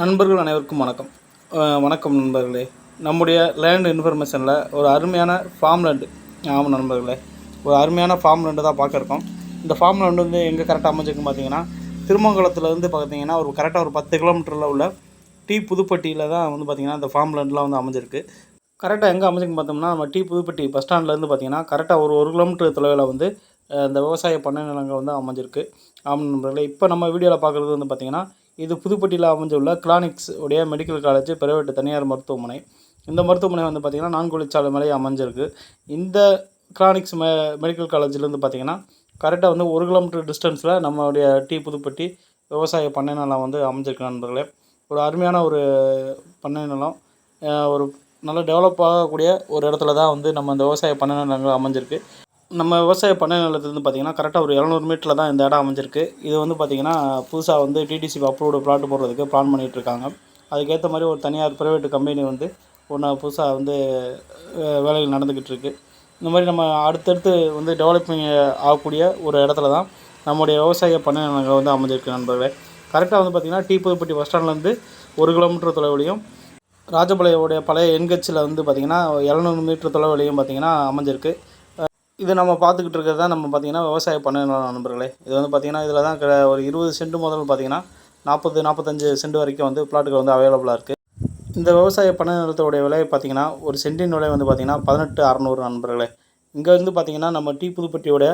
நண்பர்கள் அனைவருக்கும் வணக்கம். வணக்கம் நண்பர்களே. நம்முடைய லேண்ட் இன்ஃபர்மேஷனில் ஒரு அருமையான ஃபார்ம் லேண்டு ஆமாம் நண்பர்களே. ஒரு அருமையான ஃபார்ம் லேண்டு தான் பார்க்குறோம் இந்த ஃபார்ம் லேண்டு வந்து எங்கே கரெக்டாக அமைஞ்சிருக்குன்னு பார்த்தீங்கன்னா திருமங்கலத்துலேருந்து பார்த்தீங்கன்னா ஒரு கரெக்டாக ஒரு பத்து கிலோமீட்டரில் உள்ள டி புதுப்பட்டியில் தான் வந்து பார்த்திங்கன்னா இந்த ஃபார்ம் லேண்ட்லாம் வந்து அமைஞ்சிருக்கு. கரெக்டாக எங்கே அமைஞ்சிருக்கு பார்த்தோம்னா நம்ம டி புதுப்பட்டி பஸ் ஸ்டாண்ட்லேருந்து பார்த்தீங்கன்னா கரெக்டாக ஒரு ஒரு கிலோமீட்டர் தொலைவில் வந்து இந்த விவசாய பண்ணை நிலங்கள் வந்து அமைஞ்சிருக்கு. ஆமாம் நண்பர்களே. இப்போ நம்ம வீடியோவில் பார்க்குறது வந்து பார்த்திங்கன்னா இது புதுப்பட்டியில் அமைஞ்சுள்ள கிளானிக்ஸ் உடைய மெடிக்கல் காலேஜ் பிரைவேட் தனியார் மருத்துவமனை. இந்த மருத்துவமனை வந்து பார்த்திங்கன்னா நான்குழிச்சாலை மேலே அமைஞ்சிருக்கு. இந்த கிளானிக்ஸ் மெ மெடிக்கல் காலேஜ்லேருந்து பார்த்திங்கன்னா கரெக்டாக வந்து ஒரு கிலோமீட்டர் டிஸ்டன்ஸில் நம்மளுடைய டி புதுப்பட்டி விவசாய பண்ணை நிலம் வந்து அமைஞ்சிருக்கு நண்பர்களே. ஒரு அருமையான ஒரு பண்ணை நிலம். ஒரு நல்ல டெவலப் ஆகக்கூடிய ஒரு இடத்துல தான் வந்து நம்ம இந்த விவசாய பண்ணை நிலங்கள் அமைஞ்சிருக்கு. நம்ம விவசாய பண்ணை நிலத்துலேருந்து பார்த்தீங்கன்னா கரெக்டாக ஒரு இரநூறு மீட்டரில் தான் இந்த இடம் அமைஞ்சிருக்கு. இது வந்து பார்த்திங்கன்னா புதுசாக வந்து டிடிசி அப்ரூவ்டு பிளாட் போடுறதுக்கு பிளான் பண்ணிகிட்டு இருக்காங்க. அதுக்கேற்ற மாதிரி ஒரு தனியார் ப்ரைவேட் கம்பெனி வந்து ஒன்று புதுசாக வந்து வேலைகள் நடந்துக்கிட்டு இருக்கு. இந்த மாதிரி நம்ம அடுத்தடுத்து வந்து டெவலப்பிங் ஆகக்கூடிய ஒரு இடத்துல தான் நம்முடைய விவசாய பண்ணை நிலங்கள் வந்து அமைஞ்சிருக்கு நண்பர்களே. கரெக்டாக வந்து பார்த்திங்கன்னா டீ புதுப்பட்டி பஸ் ஸ்டாண்ட்லேருந்து ஒரு கிலோமீட்டர் தொலைவிலையும் ராஜபாளையோடைய பழைய எண்கட்சியில் வந்து பார்த்திங்கன்னா இரநூறு மீட்டர் தொலைவிலையும் பார்த்திங்கன்னா அமைஞ்சிருக்கு. இது நம்ம பார்த்துக்கிட்டு இருக்கிறது தான் நம்ம பார்த்திங்கன்னா விவசாய பண்ணை நண்பர்களே. இது வந்து பார்த்திங்கன்னா இதில் தான் ஒரு இருபது சென்ட் முதல் பார்த்திங்கன்னா நாற்பது நாற்பத்தஞ்சு சென்ட் வரைக்கும் வந்து பிளாட்டுகள் வந்து அவைலபிளாக இருக்குது இந்த விவசாய பண்ணை நிலத்தோடைய விலை பார்த்திங்கன்னா ஒரு சென்டின் விலை வந்து பார்த்திங்கன்னா பதினெட்டு அறநூறு நண்பர்களே. இங்கே வந்து பார்த்திங்கன்னா நம்ம டி புதுப்பட்டியோட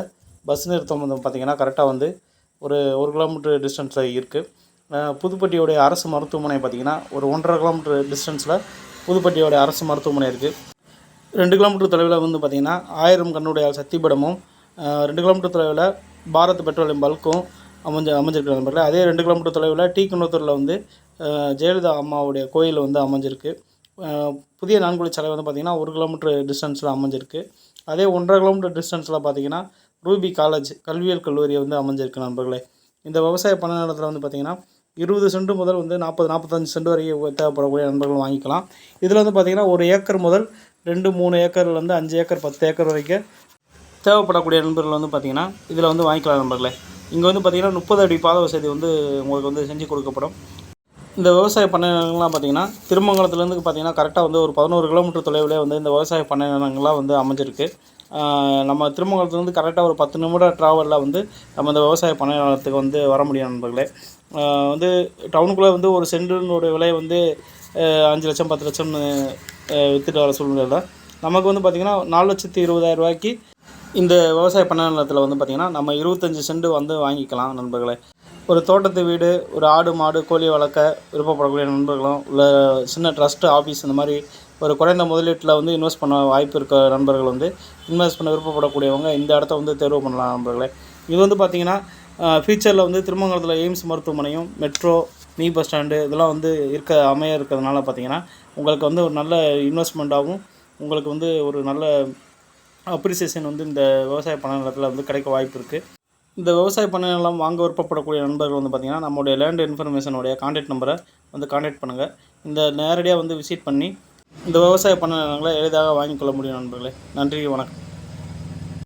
பஸ் நிறுத்தம் வந்து பார்த்திங்கன்னா கரெக்டாக வந்து ஒரு ஒரு கிலோமீட்டர் டிஸ்டன்ஸில் இருக்குது புதுப்பட்டியோடைய அரசு மருத்துவமனை பார்த்திங்கன்னா ஒரு ஒன்றரை கிலோமீட்டர் டிஸ்டன்ஸில் புதுப்பட்டியோடைய அரசு மருத்துவமனை இருக்குது ரெண்டு கிலோமீட்டர் தொலைவில் வந்து பார்த்திங்கன்னா ஆயிரம் கண்ணுடைய சக்திபடமும் ரெண்டு கிலோமீட்டர் தொலைவில் பாரத் பெட்ரோலியம் பல்க்கும் அமைஞ்ச அமைஞ்சிருக்கு நண்பர்களே. அதே ரெண்டு கிலோமீட்டர் தொலைவில் டி குன்னத்தூரில் வந்து ஜெயலலிதா அம்மாவுடைய கோயில் வந்து அமைஞ்சிருக்கு. புதிய நான்குழி சாலை வந்து பார்த்திங்கன்னா ஒரு கிலோமீட்டர் டிஸ்டன்ஸில் அமைஞ்சிருக்கு. அதே ஒன்றரை கிலோமீட்டர் டிஸ்டன்ஸில் பார்த்திங்கன்னா ரூபி காலேஜ் கல்வியியல் கல்லூரி வந்து அமைஞ்சிருக்கு நண்பர்களே. இந்த விவசாய பண்ண நிலத்தில் வந்து பார்த்திங்கன்னா இருபது சென்ட் முதல் வந்து நாற்பது நாற்பத்தஞ்சு சென்ட் வரைக்கும் தேவைப்படக்கூடிய நண்பர்கள் வாங்கிக்கலாம். இதில் வந்து பார்த்திங்கன்னா ஒரு ஏக்கர் முதல் ரெண்டு மூணு ஏக்கர்லேருந்து அஞ்சு ஏக்கர் பத்து ஏக்கர் வரைக்கும் தேவைப்படக்கூடிய நண்பர்கள் வந்து பார்த்திங்கன்னா இதில் வந்து வாங்கிக்கலாம் நண்பர்களே. இங்கே வந்து பார்த்திங்கன்னா முப்பது அடி பாத வசதி வந்து உங்களுக்கு வந்து செஞ்சு கொடுக்கப்படும். இந்த விவசாய பண்ணையங்கள்லாம் பார்த்திங்கன்னா திருமங்கலத்துலேருந்து பார்த்திங்கன்னா கரெக்டாக வந்து ஒரு பதினோரு கிலோமீட்டர் தொலைவிலே வந்து இந்த விவசாய பண்ணையங்கள்லாம் வந்து அமைஞ்சிருக்கு. நம்ம திருமங்கலத்துலேருந்து கரெக்டாக ஒரு பத்து நிமிடம் ட்ராவலில் வந்து நம்ம இந்த விவசாய பண்ணையத்துக்கு வந்து வர முடியும் நண்பர்களே. வந்து டவுனுக்குள்ளே வந்து ஒரு சென்டினுடைய விலை வந்து அஞ்சு லட்சம் பத்து லட்சம்னு விற்றுட்டு வர சூழ்நிலையில். நமக்கு வந்து பார்த்திங்கன்னா நாலு லட்சத்தி இருபதாயிரம் ரூபாய்க்கு இந்த விவசாய பண்ண நிலத்தில் வந்து பார்த்திங்கன்னா நம்ம இருபத்தஞ்சி செண்டு வந்து வாங்கிக்கலாம் நண்பர்களே. ஒரு தோட்டத்து வீடு ஒரு ஆடு மாடு கோழி வளர்க்க விருப்பப்படக்கூடிய நண்பர்களும் உள்ள சின்ன ட்ரஸ்ட் ஆஃபீஸ் இந்த மாதிரி ஒரு குறைந்த முதலீட்டில் வந்து இன்வெஸ்ட் பண்ண வாய்ப்பு இருக்க நண்பர்கள் வந்து இன்வெஸ்ட் பண்ண விருப்பப்படக்கூடியவங்க இந்த இடத்த வந்து தேர்வு பண்ணலாம் நண்பர்களே. இது வந்து பார்த்திங்கன்னா ஃபியூச்சரில் வந்து திருமங்கலத்தில் எய்ம்ஸ் மருத்துவமனையும் மெட்ரோ நீ பஸ் ஸ்டாண்டு இதெல்லாம் வந்து இருக்க அமைய இருக்கிறதுனால பார்த்தீங்கன்னா உங்களுக்கு வந்து ஒரு நல்ல இன்வெஸ்ட்மெண்ட்டாகவும் உங்களுக்கு வந்து ஒரு நல்ல அப்ரிசியேஷன் வந்து இந்த விவசாய பண்ண நிலத்தில் வந்து கிடைக்க வாய்ப்பு இருக்குது இந்த விவசாய பண்ணை நிலம் வாங்க விருப்பப்படக்கூடிய நண்பர்கள் வந்து பார்த்திங்கன்னா நம்மளுடைய லேண்ட் இன்ஃபர்மேஷனுடைய கான்டாக்ட் நம்பரை வந்து கான்டாக்ட் பண்ணுங்கள் இந்த நேரடியாக வந்து விசிட் பண்ணி இந்த விவசாய பண்ண நிலங்களை எளிதாக வாங்கிக்கொள்ள முடியும் நண்பர்களே. நன்றி வணக்கம்.